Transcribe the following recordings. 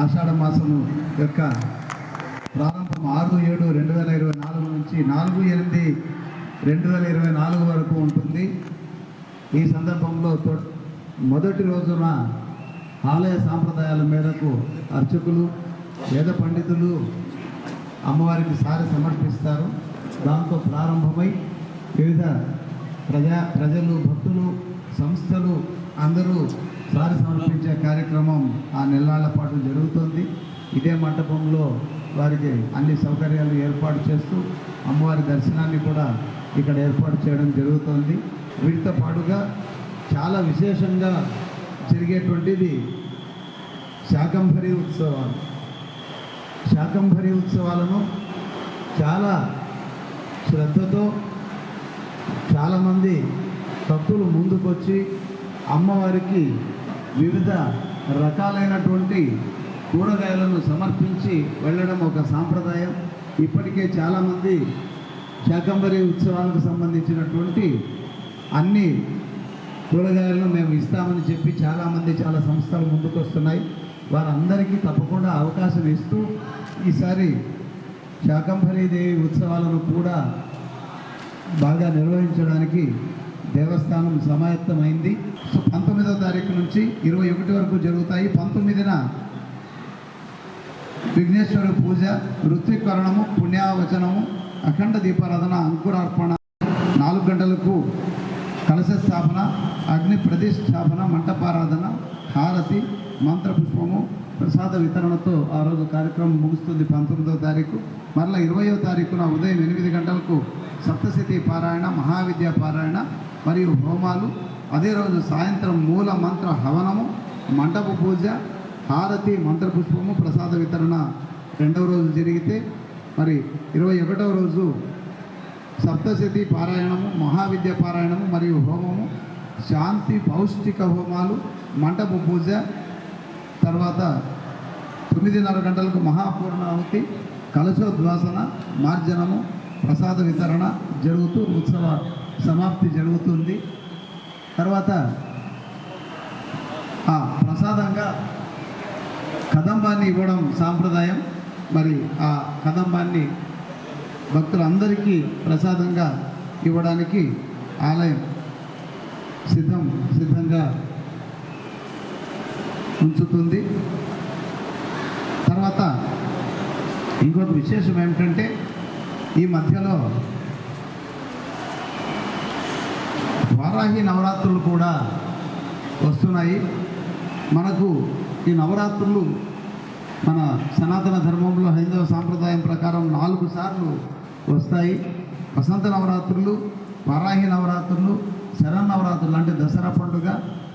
ఆషాఢ మాసము యొక్క ప్రారంభం ఆరు ఏడు రెండు వేల ఇరవై నాలుగు నుంచి నాలుగు ఎనిమిది రెండు వేల ఇరవై నాలుగు వరకు ఉంటుంది. ఈ సందర్భంలో మొదటి రోజున ఆలయ సాంప్రదాయాల మేరకు అర్చకులు వేద పండితులు అమ్మవారికి సారి సమర్పిస్తారు. దాంతో ప్రారంభమై వివిధ ప్రజా ప్రజలు భక్తులు సంస్థలు అందరూ సారి సమర్పించే కార్యక్రమం ఆ నెలల పాటు జరుగుతుంది. ఇదే మంటపంలో వారికి అన్ని సౌకర్యాలు ఏర్పాటు చేస్తూ అమ్మవారి దర్శనాన్ని కూడా ఇక్కడ ఏర్పాటు చేయడం జరుగుతుంది. వీటితో పాటుగా చాలా విశేషంగా జరిగేటువంటిది శాకంభరి ఉత్సవాలు. శాకంభరి ఉత్సవాలను చాలా శ్రద్ధతో చాలామంది భక్తులు ముందుకొచ్చి అమ్మవారికి వివిధ రకాలైనటువంటి కూరగాయలను సమర్పించి వెళ్ళడం ఒక సాంప్రదాయం. ఇప్పటికే చాలామంది శాకంబరి ఉత్సవాలకు సంబంధించినటువంటి అన్ని కూరగాయలను మేము ఇస్తామని చెప్పి చాలామంది చాలా సంస్థలు ముందుకు వస్తున్నాయి వారందరికీ తప్పకుండా అవకాశం ఇస్తూ ఈసారి శాకంభరీదేవి ఉత్సవాలను కూడా బాగా నిర్వహించడానికి దేవస్థానం సమాయత్తమైంది. సో పంతొమ్మిదవ తారీఖు నుంచి ఇరవై ఒకటి వరకు జరుగుతాయి. పంతొమ్మిదిన విఘ్నేశ్వర పూజ ఋత్వికరణము పుణ్యావచనము అఖండ దీపారాధన అంకురార్పణ నాలుగు గంటలకు కలశ స్థాపన అగ్ని ప్రతిష్టాపన మంటపారాధన హారతి మంత్రపుష్పము ప్రసాద వితరణతో ఆ రోజు కార్యక్రమం ముగుస్తుంది పంతొమ్మిదవ తారీఖు. మరలా ఇరవయో తారీఖున ఉదయం ఎనిమిది గంటలకు సప్తశతి పారాయణ మహావిద్య పారాయణ మరియు హోమాలు. అదే రోజు సాయంత్రం మూల మంత్ర హవనము మండప పూజ హారతి మంత్రపుష్పము ప్రసాద వితరణ రెండవ రోజు జరిగితే మరి ఇరవై ఒకటవ రోజు సప్తశతి పారాయణము మహావిద్య పారాయణము మరియు హోమము శాంతి పౌష్టిక హోమాలు మంటప పూజ తర్వాత తొమ్మిదిన్నర గంటలకు మహాపూర్ణాహుతి కలశోద్వాసన మార్జనము ప్రసాద వితరణ జరుగుతూ ఉత్సవ సమాప్తి జరుగుతుంది. తర్వాత ఆ ప్రసాదంగా కదంబాన్ని ఇవ్వడం సాంప్రదాయం. మరి ఆ కదంబాన్ని భక్తులందరికీ ప్రసాదంగా ఇవ్వడానికి ఆలయం సిద్ధం సిద్ధంగా ఉంచుతుంది. తర్వాత ఇంకొక విశేషం ఏమిటంటే ఈ మధ్యలో వారాహి నవరాత్రులు కూడా వస్తున్నాయి. మనకు ఈ నవరాత్రులు మన సనాతన ధర్మంలో హైందవ సాంప్రదాయం ప్రకారం నాలుగు సార్లు వస్తాయి. వసంత నవరాత్రులు వారాహి నవరాత్రులు శరన్నవరాత్రులు అంటే దసరా పండుగ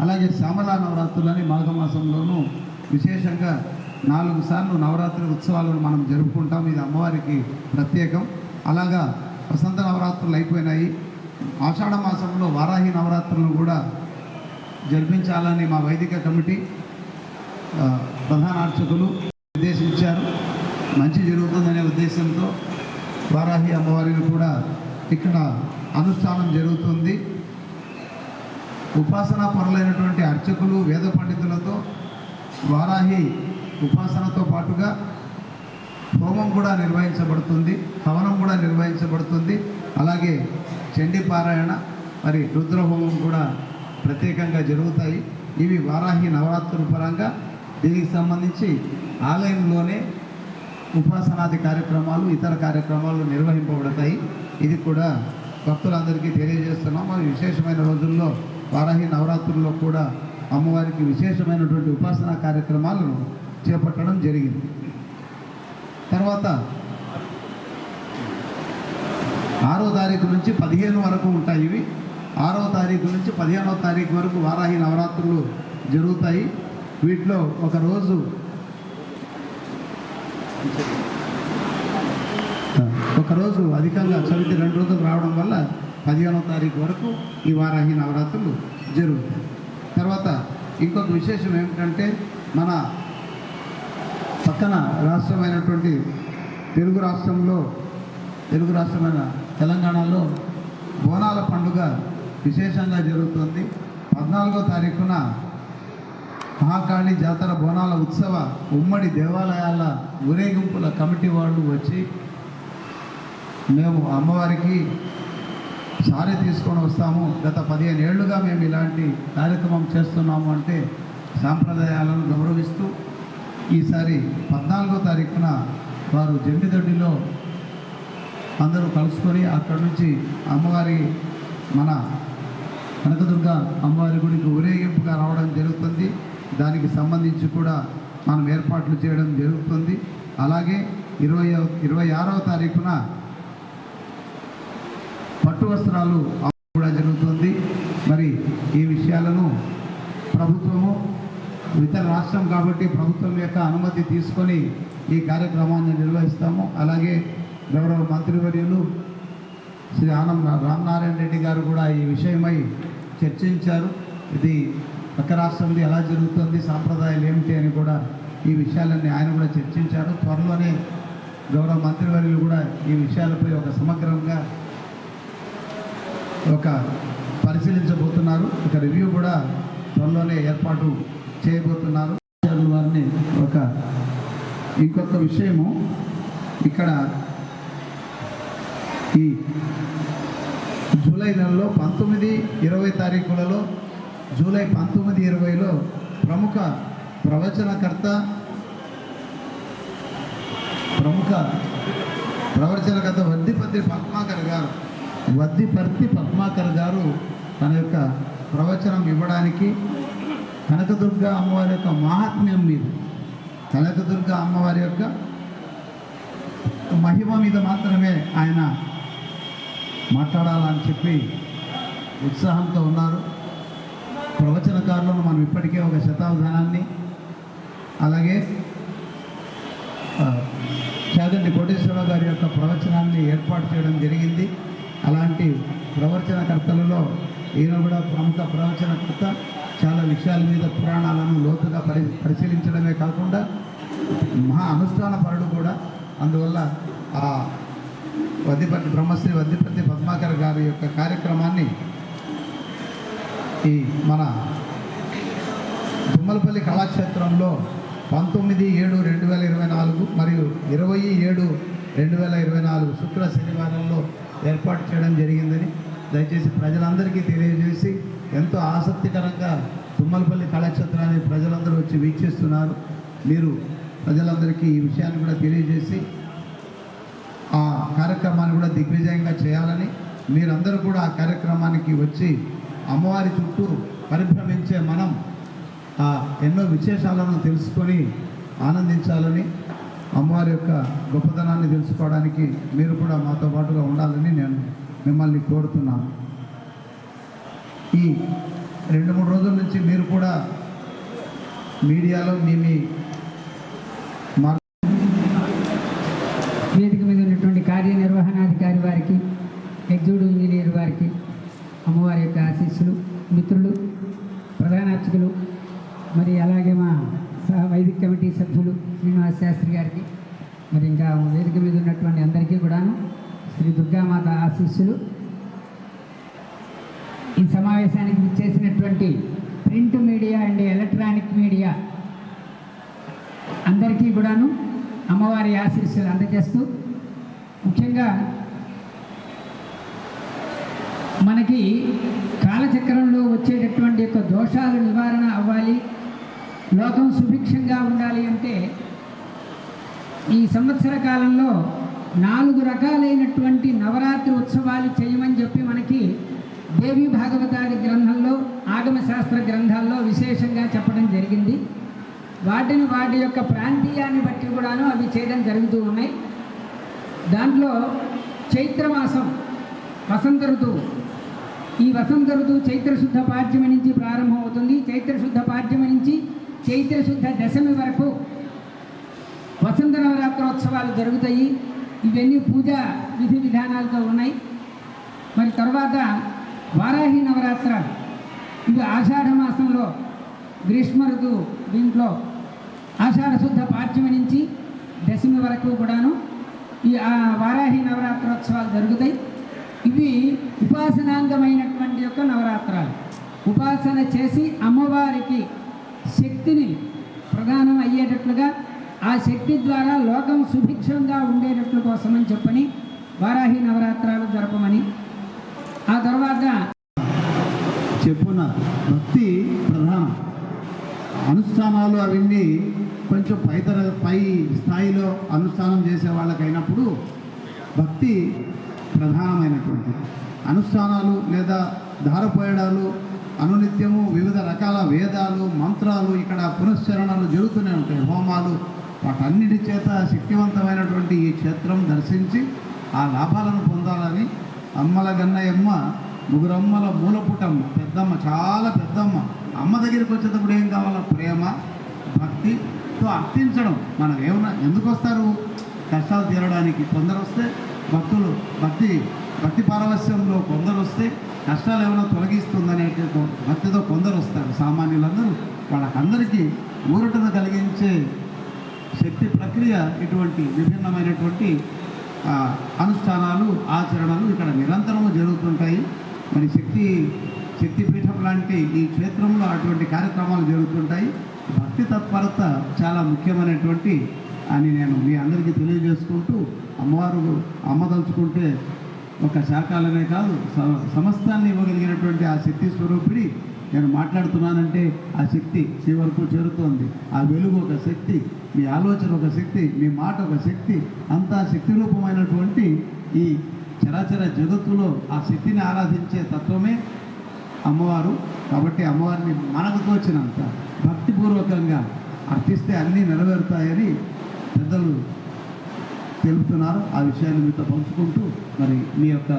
అలాగే శ్యామల నవరాత్రులు అని మాఘమాసంలోనూ విశేషంగా నాలుగు సార్లు నవరాత్రి ఉత్సవాలను మనం జరుపుకుంటాం. ఇది అమ్మవారికి ప్రత్యేకం. అలాగా వసంత నవరాత్రులు అయిపోయినాయి. ఆషాఢ మాసంలో వారాహి నవరాత్రులను కూడా జరిపించాలని మా వైదిక కమిటీ ప్రధాన అర్చకులు నిర్దేశించారు. మంచి జరుగుతుందనే ఉద్దేశంతో వారాహి అమ్మవారిని కూడా ఇక్కడ అనుష్ఠానం జరుగుతుంది. ఉపాసనా పరులైనటువంటి అర్చకులు వేద పండితులతో వారాహి ఉపాసనతో పాటుగా హోమం కూడా నిర్వహించబడుతుంది హవనం కూడా నిర్వహించబడుతుంది. అలాగే చండీ పారాయణ మరి రుద్ర హోమం కూడా ప్రత్యేకంగా జరుగుతాయి. ఇవి వారాహి నవరాత్రుల పరంగా దీనికి సంబంధించి ఆలయంలోనే ఉపాసనాది కార్యక్రమాలు ఇతర కార్యక్రమాలు నిర్వహింపబడతాయి. ఇది కూడా భక్తులందరికీ తెలియజేస్తున్నాం. మరి విశేషమైన రోజుల్లో వారాహి నవరాత్రుల్లో కూడా అమ్మవారికి విశేషమైనటువంటి ఉపాసనా కార్యక్రమాలను చేపట్టడం జరిగింది. తర్వాత ఆరో తారీఖు నుంచి పదిహేను వరకు ఉంటాయి ఇవి. ఆరో తారీఖు నుంచి పదిహేనో తారీఖు వరకు వారాహి నవరాత్రులు జరుగుతాయి. వీటిలో ఒక రోజు ఒకరోజు అధికంగా చవితి రెండు రోజులు రావడం వల్ల పదిహేనో తారీఖు వరకు ఈ వారాహి నవరాత్రులు జరుగుతాయి. తర్వాత ఇంకొక విశేషం ఏమిటంటే మన పక్కన రాష్ట్రమైనటువంటి తెలుగు రాష్ట్రంలో తెలుగు రాష్ట్రమైన తెలంగాణలో బోనాల పండుగ విశేషంగా జరుగుతుంది. పద్నాలుగో తారీఖున మహాకాళి జాతర బోనాల ఉత్సవ ఉమ్మడి దేవాలయాల ఊరేగింపుల కమిటీ వాళ్ళు వచ్చి మేము అమ్మవారికి సారీ తీసుకొని వస్తాము. గత పదిహేను ఏళ్ళుగా మేము ఇలాంటి కార్యక్రమం చేస్తున్నాము అంటే సాంప్రదాయాలను గౌరవిస్తూ ఈసారి పద్నాలుగో తారీఖున వారు జమ్మిదొడ్డిలో అందరూ కలుసుకొని అక్కడి నుంచి అమ్మవారి మన కనకదుర్గ అమ్మవారి గుడికి ఊరేగింపుగా రావడం జరుగుతుంది. దానికి సంబంధించి కూడా మనం ఏర్పాట్లు చేయడం జరుగుతుంది. అలాగే ఇరవై ఇరవై ఆరవ తారీఖున పట్టు వస్త్రాలు కూడా జరుగుతుంది. మరి ఈ విషయాలను ప్రభుత్వము ఇతర రాష్ట్రం కాబట్టి ప్రభుత్వం యొక్క అనుమతి తీసుకొని ఈ కార్యక్రమాన్ని నిర్వహిస్తాము. అలాగే గౌరవ మంత్రివర్యులు శ్రీ ఆనం రామనారాయణ రెడ్డి గారు కూడా ఈ విషయమై చర్చించారు. ఇది పక్క రాష్ట్రంలో ఎలా జరుగుతుంది సాంప్రదాయాలు ఏమిటి అని కూడా ఈ విషయాలన్నీ ఆయన కూడా చర్చించారు. త్వరలోనే గౌరవ మంత్రివర్యులు కూడా ఈ విషయాలపై ఒక సమగ్రంగా ఒక పరిశీలించబోతున్నారు. ఒక రివ్యూ కూడా త్వరలోనే ఏర్పాటు చేయబోతున్నారు. వారిని ఒక ఇంకొక విషయము ఇక్కడ ఈ జూలై నెలలో పంతొమ్మిది ఇరవై తారీఖులలో జూలై పంతొమ్మిది ఇరవైలో ప్రముఖ ప్రవచనకర్త ప్రముఖ ప్రవచనకర్త వద్దిపత్రి పద్మాకర్ గారు వద్దిపర్తి పద్మాకర్ గారు తన యొక్క ప్రవచనం ఇవ్వడానికి కనకదుర్గ అమ్మవారి యొక్క మహాత్మ్యం మీద. కనకదుర్గ అమ్మవారి యొక్క మహిమ మీద మాత్రమే ఆయన మాట్లాడాలని చెప్పి ఉత్సాహంతో ఉన్నారు. ప్రవచనకారులను మనం ఇప్పటికే ఒక శతావధానాన్ని అలాగే ఆ, చాగంటి కోటేశ్వరరావు గారి యొక్క ప్రవచనాన్ని ఏర్పాటు చేయడం జరిగింది. అలాంటి ప్రవచనకర్తలలో ఈయన కూడా ప్రముఖ ప్రవచనకర్త. చాలా విషయాల మీద పురాణాలను లోతుగా పరి పరిశీలించడమే కాకుండా మహా అనుష్ఠాన పరుడు కూడా. అందువల్ల ఆ వద్దిపతి బ్రహ్మశ్రీ వద్దిపతి పద్మాకర్ గారి యొక్క కార్యక్రమాన్ని ఈ మన తుమ్మలపల్లి కళాక్షేత్రంలో పంతొమ్మిది ఏడు రెండు వేల ఇరవై నాలుగు మరియు ఇరవై ఏడు రెండు వేల ఇరవై నాలుగు శుక్ర శనివారంలో ఏర్పాటు చేయడం జరిగిందని దయచేసి ప్రజలందరికీ తెలియజేసి ఎంతో ఆసక్తికరంగా తుమ్మలపల్లి కళాక్షేత్రాన్ని ప్రజలందరూ వచ్చి వీక్షిస్తున్నారు. మీరు ప్రజలందరికీ ఈ విషయాన్ని కూడా తెలియజేసి ఆ కార్యక్రమాన్ని కూడా దిగ్విజయంగా చేయాలని మీరందరూ కూడా ఆ కార్యక్రమానికి వచ్చి అమ్మవారి చుట్టూ పరిభ్రమించే మనం ఆ ఎన్నో విశేషాలను తెలుసుకొని ఆనందించాలని అమ్మవారి యొక్క గొప్పతనాన్ని తెలుసుకోవడానికి మీరు కూడా మాతో పాటుగా ఉండాలని నేను మిమ్మల్ని కోరుతున్నాను. ఈ రెండు మూడు రోజుల నుంచి మీరు కూడా మీడియాలో మీ మీ మా వేదిక మీద ఉన్నటువంటి కార్యనిర్వహణాధికారి వారికి ఎగ్జిక్యూటివ్ ఇంజనీర్ వారికి అమ్మవారి యొక్క ఆశీస్సులు మిత్రులు ప్రధాన అర్చకులు మరి అలాగే మా సహ వైదిక కమిటీ సభ్యులు శ్రీనివాస్ శాస్త్రి గారికి మరి ఇంకా వేదిక మీద ఉన్నటువంటి అందరికీ కూడాను శ్రీ దుర్గామాత ఆశీస్సులు. ఈ సమావేశానికి విచ్చేసినటువంటి print media and electronic media అందరికీ కూడాను అమ్మవారి ఆశీస్సులు అందజేస్తూ ముఖ్యంగా మనకి కాలచక్రంలో వచ్చేటటువంటి యొక్క దోషాలు నివారణ అవ్వాలి లోకం సుభిక్షంగా ఉండాలి అంటే ఈ సంవత్సర కాలంలో నాలుగు రకాలైనటువంటి నవరాత్రి ఉత్సవాలు చేయమని చెప్పి మనకి దేవి భాగవతాది గ్రంథంలో ఆగమ శాస్త్ర గ్రంథాల్లో విశేషంగా చెప్పడం జరిగింది. వాటిని వాటి యొక్క ప్రాంతీయాన్ని బట్టి కూడాను అవి చేయడం జరుగుతూ ఉన్నాయి. దాంట్లో చైత్రమాసం వసంత ఋతువు ఈ వసంత ఋతువు చైత్రశుద్ధ పాఠ్యమి నుంచి ప్రారంభమవుతుంది చైత్రశుద్ధ పాఠ్యమి నుంచి చైత్రశుద్ధ దశమి వరకు వసంత నవరాత్రోత్సవాలు జరుగుతాయి. ఇవన్నీ పూజా విధి విధానాలతో ఉన్నాయి. మరి తర్వాత వారాహి నవరాత్ర. ఇవి ఆషాఢ మాసంలో గ్రీష్మ ఋతువు దీంట్లో ఆషాఢ శుద్ధ పాడ్యమి నుంచి దశమి వరకు కూడాను ఈ వారాహి నవరాత్రోత్సవాలు జరుగుతాయి. ఇవి ఉపాసనాంగమైనటువంటి యొక్క నవరాత్రాలు. ఉపాసన చేసి అమ్మవారికి శక్తిని ప్రదానం అయ్యేటట్లుగా ఆ శక్తి ద్వారా లోకం సుభిక్షంగా ఉండేటట్లు కోసమని చెప్పని వారాహి నవరాత్రాలు జరపమని ఆ తర్వాత చెప్పున భక్తి ప్రధానం. అనుష్ఠానాలు అవన్నీ కొంచెం పైతర పై స్థాయిలో అనుష్ఠానం చేసే వాళ్ళకైనప్పుడు భక్తి ప్రధానమైనటువంటి. అనుష్ఠానాలు లేదా ధారపోయడాలు అనునిత్యము వివిధ రకాల వేదాలు మంత్రాలు ఇక్కడ పునశ్చరణలు జరుగుతూనే ఉంటాయి. హోమాలు వాటన్నిటి చేత శక్తివంతమైనటువంటి ఈ క్షేత్రం దర్శించి ఆ లాభాలను పొందాలని అమ్మల గన్నయమ్మ ముగురమ్మల మూలపుటమ్మ పెద్దమ్మ చాలా పెద్దమ్మ. అమ్మ దగ్గరికి వచ్చేటప్పుడు ఏం కావాలో ప్రేమ భక్తితో అర్థించడం. మనం ఏమన్నా ఎందుకు వస్తారు? కష్టాలు తీరడానికి కొందరు వస్తే భక్తులు భక్తి భక్తి పారవస్యంలో కొందరు వస్తే కష్టాలు ఏమైనా తొలగిస్తుందనే భక్తితో కొందరు వస్తారు. సామాన్యులందరూ వాళ్ళకందరికీ ఊరటను కలిగించే శక్తి ప్రక్రియ ఇటువంటి విభిన్నమైనటువంటి అనుష్ఠానాలు ఆచరణలు ఇక్కడ నిరంతరము జరుగుతుంటాయి. మరి శక్తి శక్తిపీఠం లాంటి ఈ క్షేత్రంలో అటువంటి కార్యక్రమాలు జరుగుతుంటాయి. భక్తి తత్పరత చాలా ముఖ్యమైనటువంటి అని నేను మీ అందరికీ తెలియజేసుకుంటూ అమ్మవారు అమ్మదలుచుకుంటే ఒక శాఖలనే కాదు సమస్తాన్ని ఇవ్వగలిగినటువంటి ఆ శక్తి స్వరూపిడి నేను మాట్లాడుతున్నానంటే ఆ శక్తి మీ వరకు చేరుతోంది. ఆ వెలుగు ఒక శక్తి మీ ఆలోచన ఒక శక్తి మీ మాట ఒక శక్తి అంతా శక్తి రూపమైనటువంటి ఈ చరాచర జగత్తులో ఆ శక్తిని ఆరాధించే తత్వమే అమ్మవారు. కాబట్టి అమ్మవారిని మనకు తోచినంత భక్తిపూర్వకంగా అర్థిస్తే అన్నీ నెరవేరుతాయని పెద్దలు తెలుపుతున్నారు. ఆ విషయాన్ని మీతో పంచుకుంటూ మరి మీ యొక్క